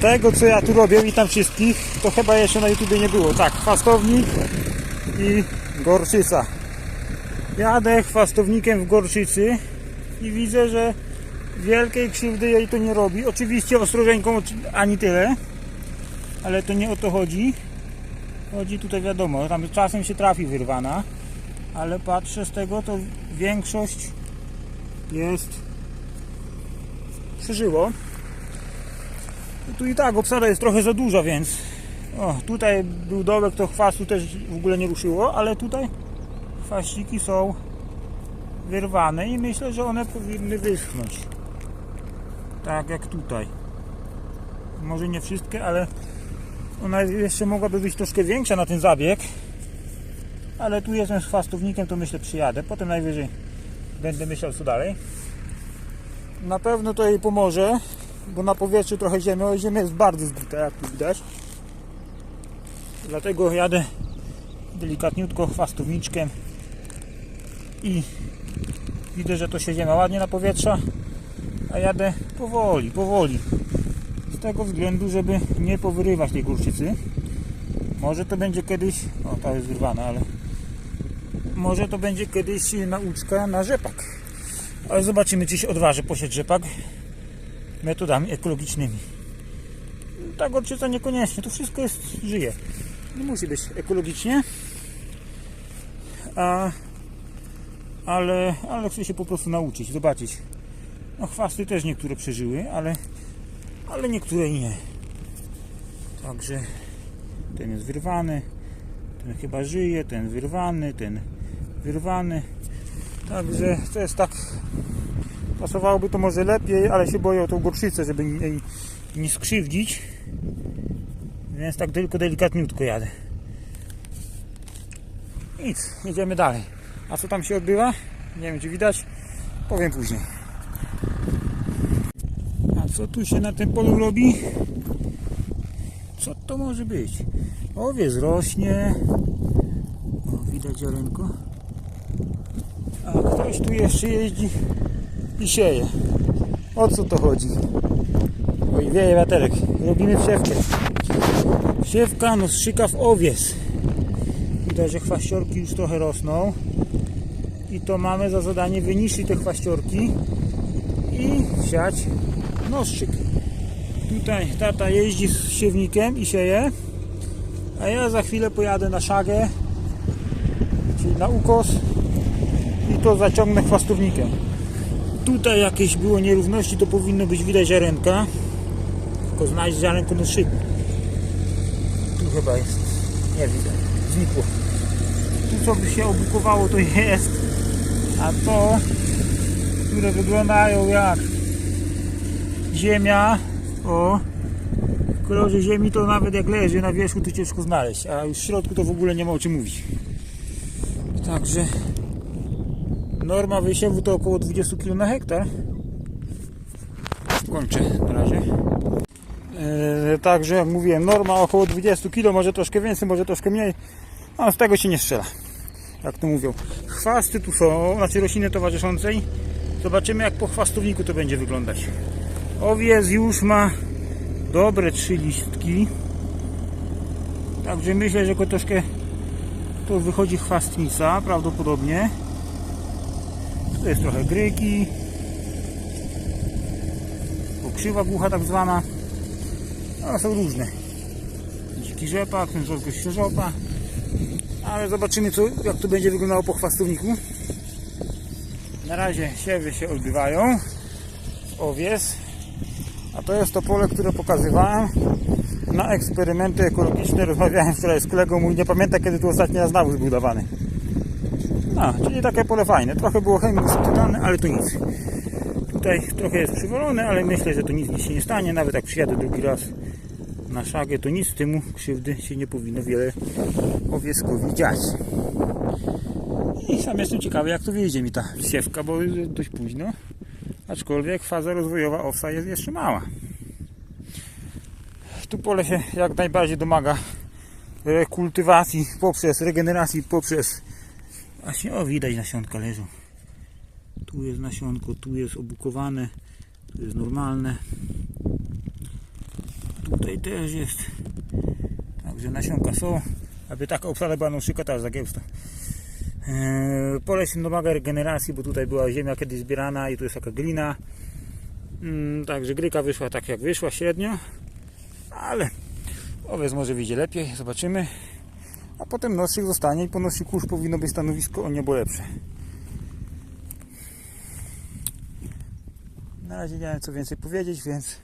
tego co ja tu robię, witam wszystkich, to chyba jeszcze na YouTubie nie było. Tak, chwastownik i gorczyca. Jadę chwastownikiem w gorczycy i widzę, że wielkiej krzywdy jej to nie robi. Oczywiście ostrożeńką ani tyle, ale to nie o to chodzi. Chodzi tutaj wiadomo, tam czasem się trafi wyrwana, ale patrzę z tego, to większość jest przeżyło. Tu i tak obsada jest trochę za duża, więc o, tutaj był dołek, to chwastu też w ogóle nie ruszyło, ale tutaj chwaściki są wyrwane i myślę, że one powinny wyschnąć. Tak jak tutaj. Może nie wszystkie, ale ona jeszcze mogłaby być troszkę większa na ten zabieg. Ale tu jestem z chwastownikiem, to myślę przyjadę. Potem najwyżej będę myślał co dalej. Na pewno to jej pomoże, bo na powietrzu trochę ziemi, ale ziemia jest bardzo zbita, jak tu widać. Dlatego jadę delikatniutko chwastowniczkiem i widzę, że to się ziemia ładnie na powietrza, a jadę powoli, powoli. Z tego względu, żeby nie powyrywać tej kurczycy. Może to będzie kiedyś, o ta jest wyrwana, ale może to będzie kiedyś nauczka na rzepak. Ale zobaczymy, czy się odważy posieć rzepak metodami ekologicznymi. Ta gorczyca niekoniecznie, to wszystko jest, żyje. Nie musi być ekologicznie. A, ale, ale chcę się po prostu nauczyć, zobaczyć. No chwasty też niektóre przeżyły, ale, ale niektóre nie. Także ten jest wyrwany, ten chyba żyje, ten wyrwany, ten wyrwany. Także to jest tak. Pasowałoby to może lepiej, ale się boję o tą gorczycę, żeby jej nie skrzywdzić. Więc tak tylko delikatniutko jadę. Nic, jedziemy dalej. A co tam się odbywa? Nie wiem czy widać. Powiem później. A co tu się na tym polu robi? Co to może być? Owiec rośnie. O, widać ziarenko. A ktoś tu jeszcze jeździ i sieje. O co to chodzi? Oj, wieje wiaterek. Robimy wsiewkę. Wsiewka no strzyka w owiec. Widać, że chwaściorki już trochę rosną. I to mamy za zadanie wyniszczyć te chwaściorki i siać nostrzyk. Tutaj tata jeździ z siewnikiem i sieje. A ja za chwilę pojadę na szagę, czyli na ukos i to zaciągnę chwastownikiem. Tutaj jakieś było nierówności, to powinno być widać ziarenka. Tylko znaleźć ziarenko na szyku. Tu chyba jest. Nie widać. Znikło. Tu co by się obukowało to jest. A to, które wyglądają jak ziemia. O, w kolorze ziemi to nawet jak leży na wierzchu to ciężko znaleźć. A już w środku to w ogóle nie ma o czym mówić. Także Norma wysiewu to około 20 kg na hektar. Kończę na razie. E, także jak mówiłem, norma około 20 kg, może troszkę więcej, może troszkę mniej. A z tego się nie strzela. Jak to mówią. Chwasty tu są, znaczy rośliny towarzyszącej. Zobaczymy jak po chwastowniku to będzie wyglądać. Owiec już ma dobre trzy listki. Także myślę, że go troszkę to wychodzi chwastnica prawdopodobnie. Tu jest trochę gryki. Pokrzywa głucha tak zwana. Ale są różne. Dziki rzepak, ten żołko świeżopa. Ale zobaczymy co, jak to będzie wyglądało po chwastowniku. Na razie siewy się odbywają. Owies. A to jest to pole, które pokazywałem na eksperymenty ekologiczne. Rozmawiałem wczoraj z kolegą, mój nie pamięta kiedy tu ostatni raz nawóz był dawany. A, czyli takie pole fajne. Trochę było chemii usytuane, ale to nic. Tutaj trochę jest przywolone, ale myślę, że to nic mi się nie stanie. Nawet jak przyjadę drugi raz na szagę, to nic temu krzywdy się nie powinno wiele owieckowi dziać. I sam jestem ciekawy, jak to wyjdzie mi ta siewka, bo jest dość późno. Aczkolwiek faza rozwojowa owsa jest jeszcze mała. Tu pole się jak najbardziej domaga rekultywacji poprzez regeneracji, poprzez Właśnie, o widać nasionka leżą. Tu jest nasionko, tu jest obukowane, tu jest normalne. Tutaj też jest. Także nasionka są. Aby taka obsada była noszyka, to aż za gęsto. Eee, Pole się domaga regeneracji, bo tutaj była ziemia kiedyś zbierana i tu jest taka glina. Mm, Także gryka wyszła tak jak wyszła, średnio. Ale owiec może wyjdzie lepiej, zobaczymy. A potem noszyk zostanie i po nosiku powinno być stanowisko o niebo lepsze. Na razie nie wiem co więcej powiedzieć, więc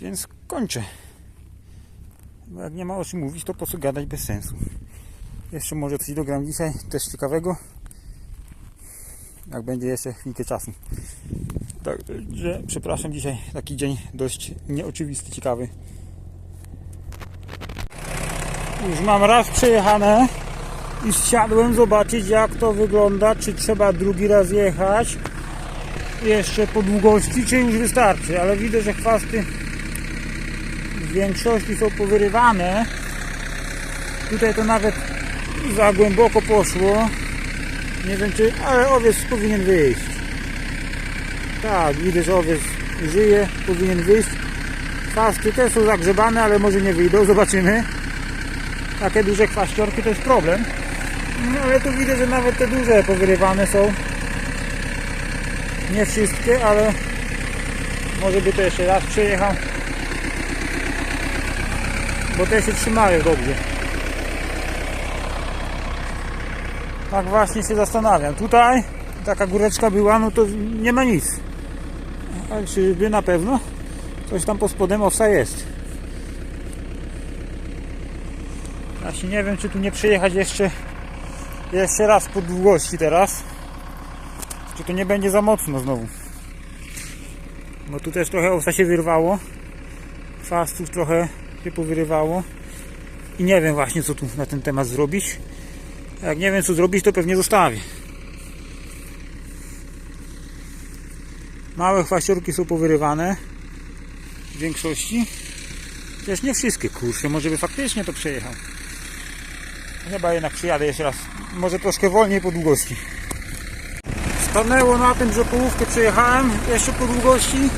więc kończę. Bo jak nie ma o czym mówić, to po co gadać bez sensu. Jeszcze może coś dogram dzisiaj, też ciekawego. Jak będzie jeszcze chwilkę czasu. Także przepraszam, dzisiaj taki dzień dość nieoczywisty, ciekawy. Już mam raz przejechane i zsiadłem zobaczyć jak to wygląda, czy trzeba drugi raz jechać jeszcze po długości, czy już wystarczy, ale widzę, że chwasty w większości są powyrywane. Tutaj to nawet za głęboko poszło. Nie wiem czy, ale owiec powinien wyjść. Tak, widzę, że owiec żyje, powinien wyjść. Chwasty też są zagrzebane, ale może nie wyjdą, zobaczymy. Takie duże chwaściorki to jest problem. No ale tu widzę, że nawet te duże powyrywane są. Nie wszystkie, ale może by to jeszcze raz przejechał. Bo te się trzymają dobrze. Tak właśnie się zastanawiam. Tutaj taka góreczka była, no to nie ma nic. Ale czyżby na pewno coś tam pod spodem owsa jest. Właśnie nie wiem, czy tu nie przejechać jeszcze jeszcze raz po długości teraz. Czy to nie będzie za mocno znowu. Bo tu też trochę owsa się wyrwało. Fastów trochę się powyrywało. I nie wiem właśnie co tu na ten temat zrobić. Jak nie wiem co zrobić, to pewnie zostawię. Małe chwaściorki są powyrywane. W większości. Chociaż nie wszystkie, kurczę, może by faktycznie to przejechał. Chyba jednak przyjadę jeszcze raz. Może troszkę wolniej po długości. Stanęło na tym, że połówkę przejechałem jeszcze po długości,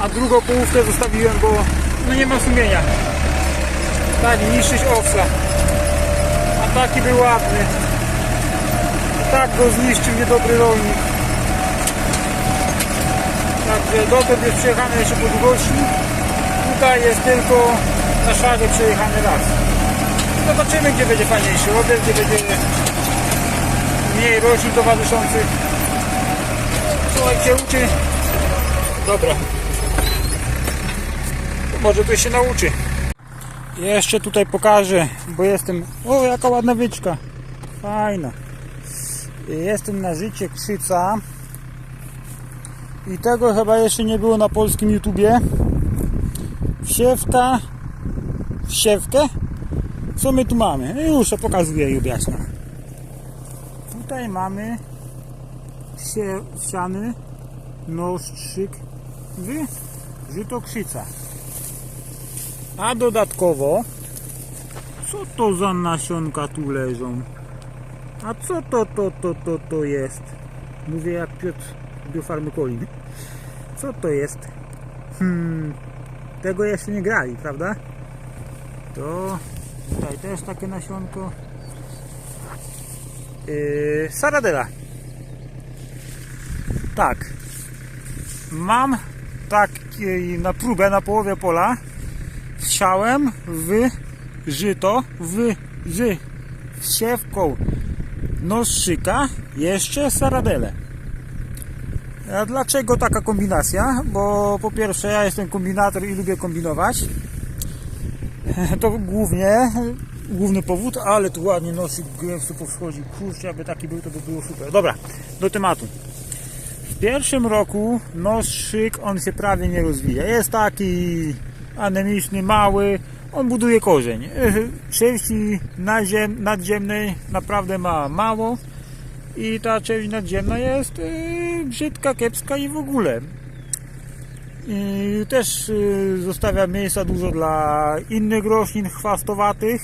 a drugą połówkę zostawiłem, bo no nie ma sumienia. Tak, niszczyć owsa. A taki był ładny. Tak go zniszczył niedobry rolnik. Także dotąd jest przejechane jeszcze po długości. Tutaj jest tylko na szagę przejechany raz. Zobaczymy gdzie będzie fajniejszy obiekt, gdzie będzie mniej roślin towarzyszących. Słuchajcie, uczy. Dobra. To może ktoś się nauczy. Jeszcze tutaj pokażę, bo jestem... O, jaka ładna wyczka. Fajna. Jestem na życie krzyca. I tego chyba jeszcze nie było na polskim YouTubie. Wsiewka. Wsiewkę? Co my tu mamy? Już to pokazuję i objaśniam. Tutaj mamy wsie, wsiany nostrzyk w żytokrzyca. A dodatkowo co to za nasionka tu leżą? A co to to to to to jest? Mówię jak Piotr Biofarmakolin. Co to jest? Hmm, tego jeszcze nie grali, prawda? To tutaj też takie nasionko. Yy, Saradela. Tak. Mam taki na próbę na połowie pola. Wsiałem w żyto, w z wsiewką nostrzyka jeszcze Saradelę. A dlaczego taka kombinacja? Bo po pierwsze ja jestem kombinator i lubię kombinować. To głównie główny powód, ale tu ładnie nosik gęsto powschodzi. Kurczę, aby taki był, to by było super. Dobra, do tematu. W pierwszym roku noszyk, on się prawie nie rozwija. Jest taki anemiczny, mały, on buduje korzeń. Części nadziem, nadziemnej naprawdę ma mało i ta część nadziemna jest yy, brzydka, kiepska i w ogóle. I też yy, zostawia miejsca dużo dla innych roślin chwastowatych,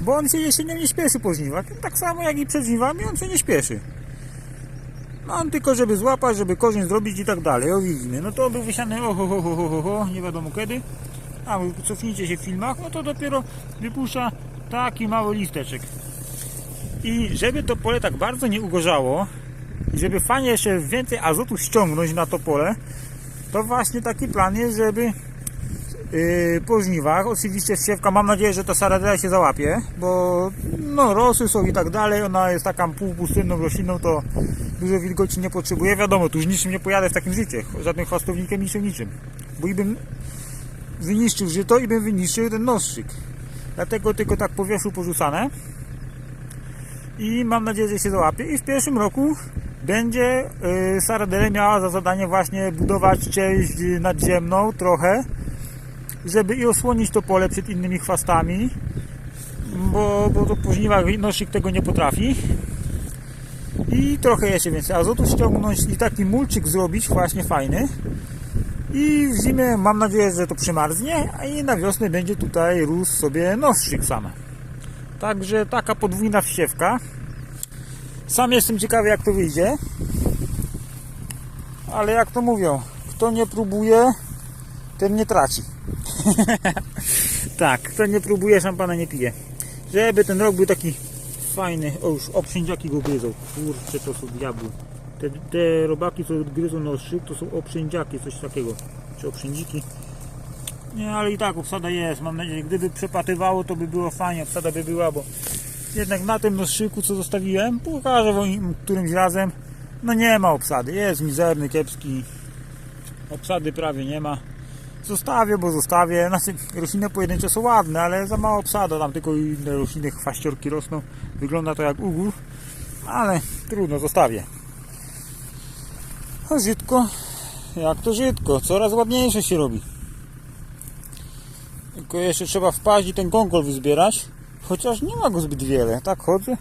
bo on się jesienią nie śpieszy po żniwach. Tak samo jak i przed żniwami on się nie śpieszy. Mam tylko, żeby złapać, żeby korzeń zrobić i tak dalej. O widzimy. No to był wysiany oho, ho, ho, ho, ho, nie wiadomo kiedy. A cofnijcie się w filmach, no to dopiero wypuszcza taki mały listeczek. I żeby to pole tak bardzo nie ugorzało, i żeby fajnie jeszcze więcej azotu ściągnąć na to pole, to właśnie taki plan jest, żeby yy, po żniwach, oczywiście siewka, mam nadzieję, że ta saradela się załapie, bo no rosy są i tak dalej, ona jest taką półpustynną rośliną, to dużo wilgoci nie potrzebuje, wiadomo, tu już niczym nie pojadę w takim życiu, żadnym chwastownikiem, niczym, niczym, bo i bym wyniszczył żyto i bym wyniszczył ten nostrzyk, dlatego tylko tak po wierzchu porzucane i mam nadzieję, że się załapie i w pierwszym roku będzie y, Saradele miała za zadanie właśnie budować część nadziemną trochę, żeby i osłonić to pole przed innymi chwastami, bo, bo to żniwach nośnik tego nie potrafi. I trochę jeszcze więcej azotu ściągnąć i taki mulczyk zrobić właśnie fajny. I w zimie mam nadzieję, że to przymarznie, a i na wiosnę będzie tutaj rósł sobie nostrzyk same. Także taka podwójna wsiewka. Sam jestem ciekawy jak to wyjdzie. Ale jak to mówią, kto nie próbuje, ten nie traci. tak, kto nie próbuje, szampana nie pije. Żeby ten rok był taki fajny. O już obszędziaki go gryzą. Kurczę, to są diabły. Te, te robaki, co gryzą nostrzyk, to są obszędziaki, coś takiego. Czy obszędziki. Nie, ale i tak obsada jest. Mam nadzieję, gdyby przepatywało, to by było fajnie. Obsada by była, bo jednak na tym nostrzyku, co zostawiłem, pokażę wam którymś razem. No nie ma obsady. Jest mizerny, kiepski. Obsady prawie nie ma. Zostawię, bo zostawię. Znaczy, rośliny pojedyncze są ładne, ale za mało obsada. Tam tylko inne rośliny, chwaściorki rosną. Wygląda to jak ugór. Ale trudno, zostawię. A żytko? Jak to żytko? Coraz ładniejsze się robi. Tylko jeszcze trzeba wpaść i ten konkol wyzbierać. Chociaż nie ma go zbyt wiele. Tak chodzę.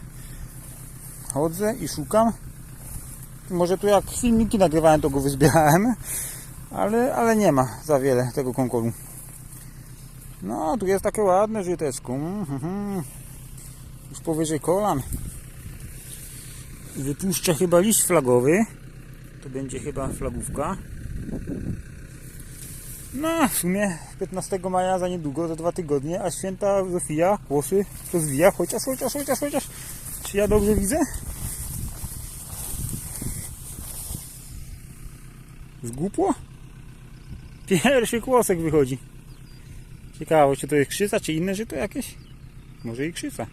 Chodzę i szukam. Może tu jak filmiki nagrywałem, to go wyzbierałem. Ale, ale nie ma za wiele tego konkolu. No, tu jest takie ładne żyteczko. Mhm. Już powyżej kolan. Wypuszcza chyba liść flagowy. To będzie chyba flagówka. No, w sumie 15 maja za niedługo, za dwa tygodnie, a święta Zofia kłosy rozwija, chociaż, chociaż, chociaż, chociaż. Czy ja dobrze widzę? Zgupło? Pierwszy kłosek wychodzi. Ciekawe, czy to jest krzyca, czy inne żyto jakieś? Może i krzyca.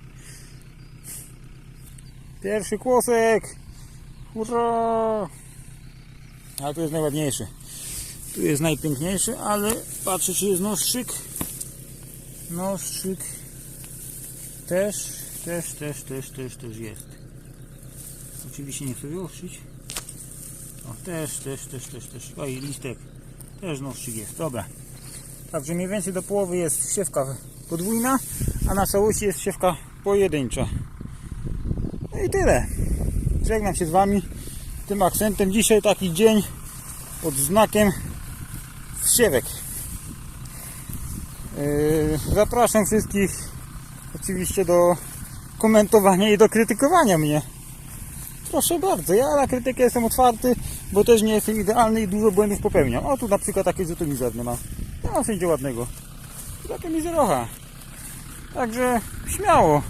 Pierwszy kłosek! Hurra! A to jest najładniejszy. Tu jest najpiękniejszy, ale patrzę czy jest nostrzyk. Nostrzyk też, też, też, też, też, też jest. Oczywiście nie chcę wyostrzyć. O, też, też, też, też, też. O i listek. Też nostrzyk jest. Dobra. Także mniej więcej do połowy jest siewka podwójna, a na całości jest siewka pojedyncza. No i tyle. Żegnam się z Wami tym akcentem. Dzisiaj taki dzień pod znakiem wsiewek. Yy, Zapraszam wszystkich oczywiście do komentowania i do krytykowania mnie. Proszę bardzo, ja na krytykę jestem otwarty, bo też nie jestem idealny i dużo błędów popełniam. O, tu na przykład takie rzuty mizerne ma. Nie ma wszędzie ładnego. Takie mizerocha. Także śmiało.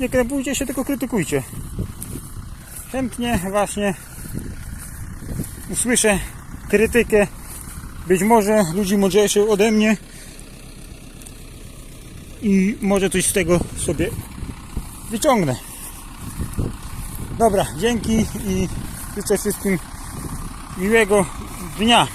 Nie krępujcie się, tylko krytykujcie. Chętnie właśnie usłyszę krytykę być może ludzi mądrzejszych ode mnie i może coś z tego sobie wyciągnę. Dobra, dzięki i życzę wszystkim miłego dnia.